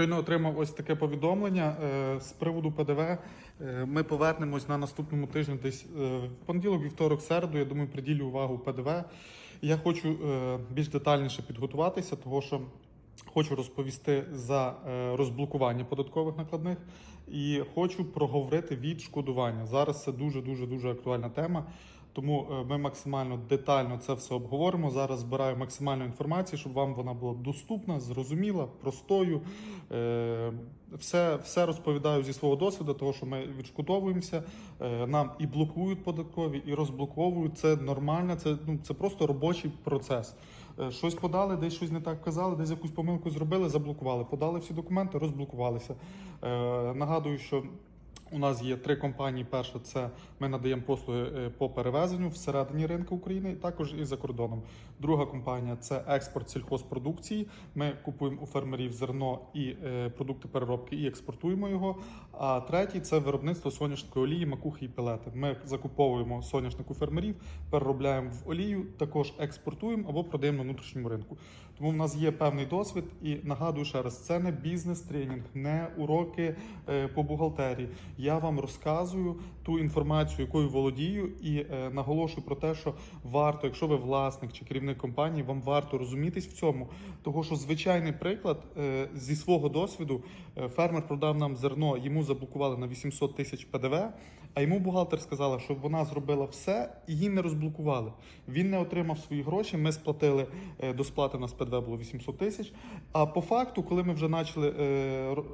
Щойно отримав ось таке повідомлення е, з приводу ПДВ. Е, Ми повернемось на наступному тижні, десь е, в понеділок, вівторок, середу. Я думаю, приділю увагу ПДВ. Я хочу більш детальніше підготуватися, того що хочу розповісти за розблокування податкових накладних і хочу проговорити відшкодування. Зараз це дуже дуже дуже актуальна тема. Тому е, ми максимально детально це все обговоримо. Зараз збираю максимальну інформацію, щоб вам вона була доступна, зрозуміла, простою. Е, Все, все розповідаю зі свого досвіду, того що ми відшкодовуємося. Е, Нам і блокують податкові, і розблоковують. Це нормально, це ну це просто робочий процес. Щось подали, десь щось не так казали, десь якусь помилку зробили, заблокували. Подали всі документи, розблокувалися. Нагадую, що у нас є три компанії. Перша це ми надаємо послуги е, по перевезенню всередині ринку України, також і за кордоном. Друга компанія це експорт сільхозпродукції. Ми купуємо у фермерів зерно і е, продукти переробки і експортуємо його. А третій це виробництво соняшникової олії, макухи і пелети. Ми закуповуємо соняшник у фермерів, переробляємо в олію, також експортуємо або продаємо на внутрішньому ринку. Тому в нас є певний досвід, і нагадую ще раз, це не бізнес-тренінг, не уроки е, по бухгалтерії. Я вам розказую ту інформацію, якою володію, і е, наголошую про те, що варто, якщо ви власник чи керівник компанії, вам варто розумітись в цьому. Того, що звичайний приклад е, зі свого досвіду, е, фермер продав нам зерно, йому заблокували на 800 тисяч ПДВ. А йому бухгалтер сказала, що вона зробила все і її не розблокували. Він не отримав свої гроші. Ми сплатили е, до сплати нас ПДВ було 800 тисяч. А по факту, коли ми вже почали е, ро-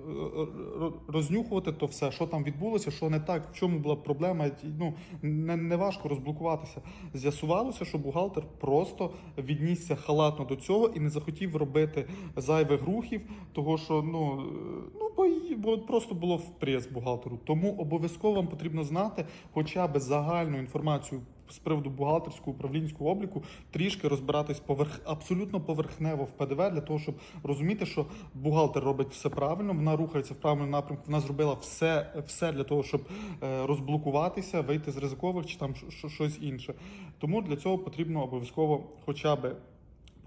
ро- рознюхувати то все, що там відбулося, що не так, в чому була проблема, ну не, не важко розблокуватися. З'ясувалося, що бухгалтер просто віднісся халатно до цього і не захотів робити зайвих рухів, того що ну, е, ну бо, бо просто було впрес бухгалтеру. Тому обов'язково вам потрібно знати хоча б загальну інформацію. З приводу бухгалтерського управлінського обліку трішки розбиратись поверх абсолютно поверхнево в ПДВ для того, щоб розуміти, що бухгалтер робить все правильно, вона рухається в правильному напрямку. Вона зробила все, все для того, щоб е, розблокуватися, вийти з ризикових чи там щось інше. Тому для цього потрібно обов'язково хоча б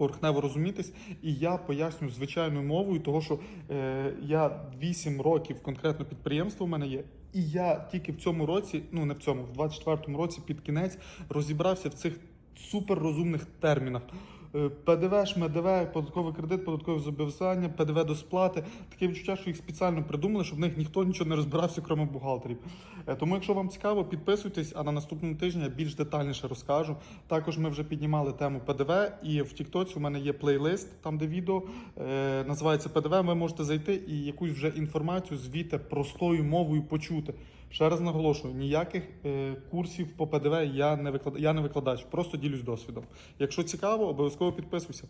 поверхнево розумітись, і я поясню звичайною мовою, того що е, я 8 років конкретно підприємство в мене є. І я тільки в цьому році, ну не в цьому, в 24-му році під кінець розібрався в цих суперрозумних термінах. Е, ПДВ, ШМДВ, податковий кредит, податкове зобов'язання, ПДВ до сплати. Таке відчуття, що їх спеціально придумали, щоб в них ніхто нічого не розбирався, крім бухгалтерів. Е, Тому, якщо вам цікаво, підписуйтесь, а на наступному тижні я більш детальніше розкажу. Також ми вже піднімали тему ПДВ, і в Тіктоці у мене є плейлист, там де відео е, називається ПДВ. Ви можете зайти і якусь вже інформацію звідти простою мовою почути. Ще раз наголошую, ніяких е, курсів по ПДВ я не викладаю, я не викладач, просто ділюсь досвідом. Якщо цікаво, обов'язково підписуйся.